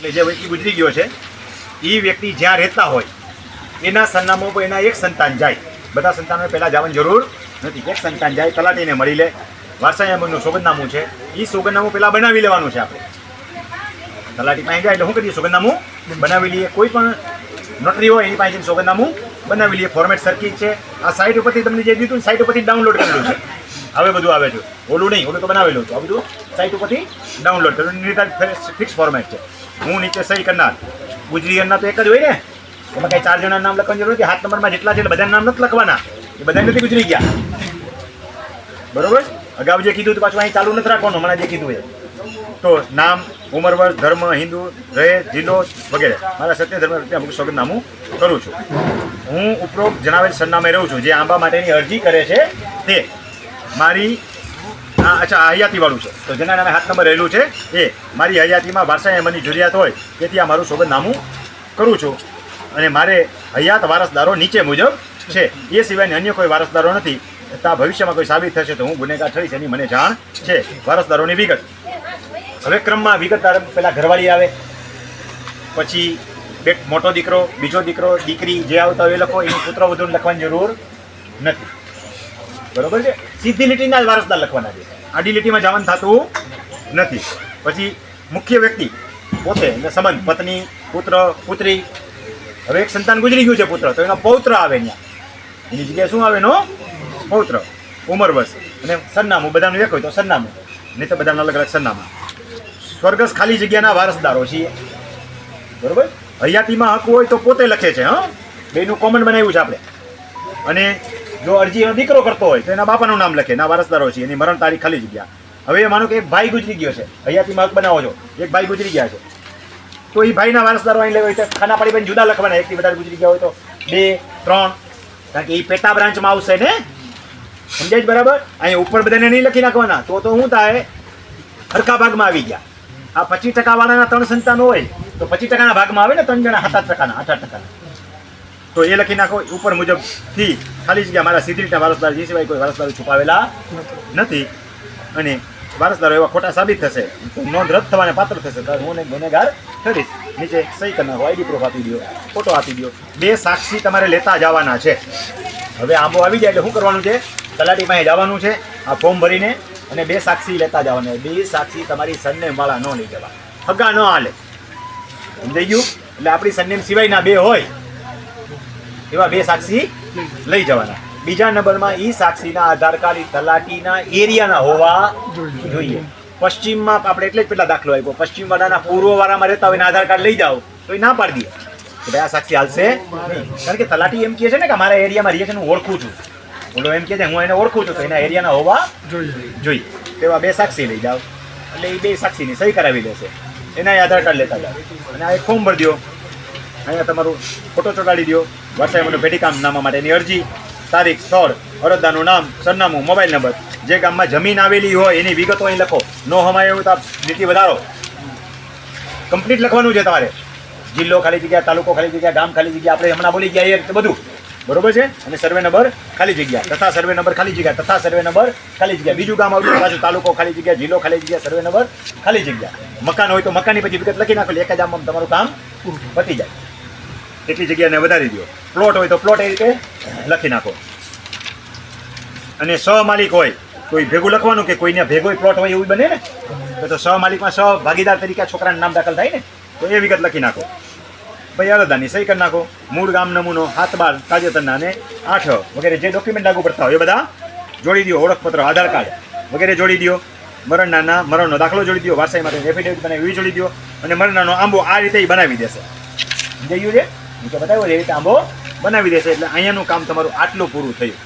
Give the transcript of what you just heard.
એટલે જે વ્યક્તિ ગુજરી ગયો છે એ વ્યક્તિ જ્યાં રહેતા હોય, એના સરનામા પર એના એક સંતાન જાય. બધા સંતાનોએ પહેલાં જવાની જરૂર નથી. એક સંતાન જાય, તલાટીને મળી લે. વારસાયામનું સોગંદનામું છે. એ સોગંદનામું પહેલાં બનાવી લેવાનું છે આપણે. તલાટી પાસે જાય એટલે શું કરીએ? સોગંદનામું બનાવી લઈએ. કોઈ પણ નોટરી હોય, એની પાસે સોગંદનામું બનાવી લઈએ. ફોર્મેટ સરખી છે. આ સાઇટ ઉપરથી તમને જે દીધું સાઇટ ઉપરથી ડાઉનલોડ કરેલું છે. હવે બધું આવે છે. ઓલું નહીં, ઓલું તો બનાવેલું હતું. આ બધું સાઇટ ઉપરથી ડાઉનલોડ કરેલું. નિર્ધારિત ફિક્સ ફોર્મેટ છે. હું નીચે સહી કરનાર. ગુજરી કરનાર તો એક જ હોય ને. એમાં કાંઈ ચાર જણા નામ લખવાની જરૂર નથી. હાથ નંબરમાં જેટલા છે બધાના નામ નથી લખવાના. એ બધા નથી ગુજરી ગયા. બરોબર? અગાઉ જે કીધું હતું, પાછું અહીં ચાલુ નથી રાખવાનું. હમણાં જે કીધું એ. તો નામ, ઉંમર વર્ષ ધર્મ, હિન્દુ રહે જિલ્લો વગેરે. મારા સત્ય ધર્મ પ્રત્યે અમુક સોગંદનામું કરું છું. હું ઉપરોક્ત જણાવેલ સરનામે રહું છું. જે આંબા માટેની અરજી કરે છે તે. મારી હા અચ્છા, આ હયાતીવાળું છે. તો જેના નામે હાથ નંબર રહેલું છે, એ મારી હયાતીમાં વારસા એમની જરૂરિયાત હોય તેથી આ મારું સોગંદનામું કરું છું. અને મારે હયાત વારસદારો નીચે મુજબ છે. એ સિવાયની અન્ય કોઈ વારસદારો નથી. તા ભવિષ્યમાં કોઈ સાબિત થશે તો હું ગુનેગાર થઈશ એની મને જાણ છે. વારસદારોની વિગત. હવે ક્રમમાં વિગત પહેલાં ઘરવાળી આવે, પછી બે મોટો દીકરો, બીજો દીકરો, દીકરી જે આવતા હોય એ લખો એની પુત્ર વધુ લખવાની જરૂર નથી. બરોબર છે? સીધી લીટીના જ વારસદાર લખવાના છે. આડી લીટીમાં જવાનું થતું નથી. પછી મુખ્ય વ્યક્તિ પોતે એટલે સંબંધ, પત્ની, પુત્ર, પુત્રી. હવે એક સંતાન ગુજરી ગયું છે પુત્ર, તો એનો પૌત્ર આવે ત્યાં. એની જગ્યાએ શું આવે નો પૌત્ર. ઉંમર વર્ષ. અને સરનામું, બધાનું એક હોય તો સરનામું. નહીં તો બધાના અલગ અલગ સરનામા. સ્વર્ગસ્થ ખાલી જગ્યાના વારસદારો છીએ. બરોબર? હયાતીમાં હક હોય તો પોતે લખે છે, હા? બેનું કોમન બનાવ્યું છે આપણે. અને જો અરજીનો દીકરો કરતો હોય, તો એના બાપાનું નામ લખે ના વારસદારો છે, એની મરણ તારીખ ખાલી જગ્યા. હવે માનો કે એક ભાઈ ગુજરી ગયો છે, અહીંયાથી માર્ગ બનાવો છો, એક ભાઈ ગુજરી ગયા છે. તો એ ભાઈના વારસદારો અહીં લેવાય તો ખાના પાડી જુદા લખવાના એકથી વધારે ગુજરી ગયા હોય તો બે, ત્રણ, કારણ કે એ પેટા બ્રાન્ચમાં આવશે ને? સમજાય બરાબર? અહીંયા ઉપર બધાને નહીં લખી નાખવાના, તો તો શું થાય, હરખા ભાગમાં આવી ગયા. આ પચીસ ટકા વાળાના ત્રણ સંતાનો હોય, તો પચીસ ટકાના ભાગમાં આવે ને ત્રણ જણા, સાત ટકાના, આઠ ટકાના. તો એ લખી નાખો ઉપર મુજબથી ખાલી જગ્યા મારા સીધી રીતના વારસદાર જે સિવાય કોઈ વારસદારો છુપાવેલા નથી. અને વારસદારો એવા ખોટા સાબિત થશે. નોંધ રદ થવાને પાત્ર થશે. તો હું ગુનેગાર ઠરીશ નીચે સહી કરી નાખો આઈડી પ્રૂફ આપી દો ફોટો આપી દો બે સાક્ષી તમારે લેતા જવાના છે. હવે આંબો આવી જાય એટલે શું કરવાનું છે? તલાટી પાસે જવાનું છે, આ ફોર્મ ભરીને અને બે સાક્ષી લેતા જવાના બે સાક્ષી તમારી સરનેમ વાળા ન લઈ જવા હગા ન હાલે. સમજાઈ ગયું? એટલે આપણી સરનેમ સિવાયના બે હોય. એવા બે સાક્ષી લઈ જવાના. બીજા નંબરમાં ઈ સાક્ષીના આધાર કાર્ડ તલાટીના એરિયાના હોવા જોઈએ. પશ્ચિમમાં આપણે એટલે જ પેલા દાખલો આપ્યો. પશ્ચિમ વાળાના પૂર્વ વાળામાં રહેતા હોય આધાર કાર્ડ લઈ જાઓ, તો એ ના પાડી દે. કે ભાઈ આ સાક્ષી હાલશે કારણ કે તલાટી એમ કહે છે ને કે મારા એરિયામાં રહે છે હું ઓળખું છું. બોલો, એમ કહે છે, હું એને ઓળખું છું, તો એના એરિયાના હોવા જોઈએ. તેવા બે સાક્ષી લઈ જાઓ. એટલે એ બે સાક્ષીની સહી કરાવી દેશે. એના આધાર કાર્ડ લેતા જાઓ. અને આ એક ફોર્મ ભરી દો અહીંયા તમારું ફોટો ચોટાડી દો વારસાઈનું ભેટીકામ નામા માટેની અરજી. તારીખ સ્થળ અરજદારનું નામ, સરનામું, મોબાઈલ નંબર. જે ગામમાં જમીન આવેલી હોય એની વિગતો અહીં લખો. નો હમાય એવું તો નીતિ વધારો. કમ્પ્લીટ લખવાનું છે તમારે. જિલ્લો ખાલી જગ્યા, તાલુકો ખાલી જગ્યા, ગામ ખાલી જગ્યા, આપણે હમણાં બોલી ગયા એ બધું. બરોબર છે? અને સર્વે નંબર ખાલી જગ્યા. તથા સર્વે નંબર ખાલી જગ્યા, તથા સર્વે નંબર ખાલી જગ્યા. બીજું ગામ આવ્યું પાછું તાલુકો ખાલી જગ્યા, જિલ્લો ખાલી જગ્યા, સર્વે નંબર ખાલી જગ્યા. મકાન હોય તો મકાનની પછી વિગત લખી નાખો એક જ આમ તમારું કામ પતી જાય. એટલી જગ્યાને વધારી દો પ્લોટ હોય તો પ્લોટ એ રીતે લખી નાખો. અને સ માલિક હોય, કોઈ ભેગું લખવાનું કે કોઈને ભેગો પ્લોટ હોય એવું બને ને, તો સ માલિકમાં સ ભાગીદાર તરીકે છોકરાનું નામ દાખલ થાય ને, તો એ વિગત લખી નાખો. ભાઈ અરદાની સહી કરી નાખો. મૂળ ગામ નમૂનો હાથ બાર તાજેતરના અને આઠ વગેરે જે ડોક્યુમેન્ટ લાગુ પડતા હોય એ બધા જોડી દો ઓળખપત્ર, આધાર કાર્ડ વગેરે જોડી દો મરણના મરણનો દાખલો જોડી દો વારસાઈ માટે એફિડેવિટ બનાવી જોડી દો અને મરણનો આંબો આ રીતે બનાવી દેશે. સમજાયું છે? નીચે બતાવ્યું એ રીતે આંબો બનાવી દેશે એટલે અહીંયાનું કામ તમારું આટલું પૂરું થયું.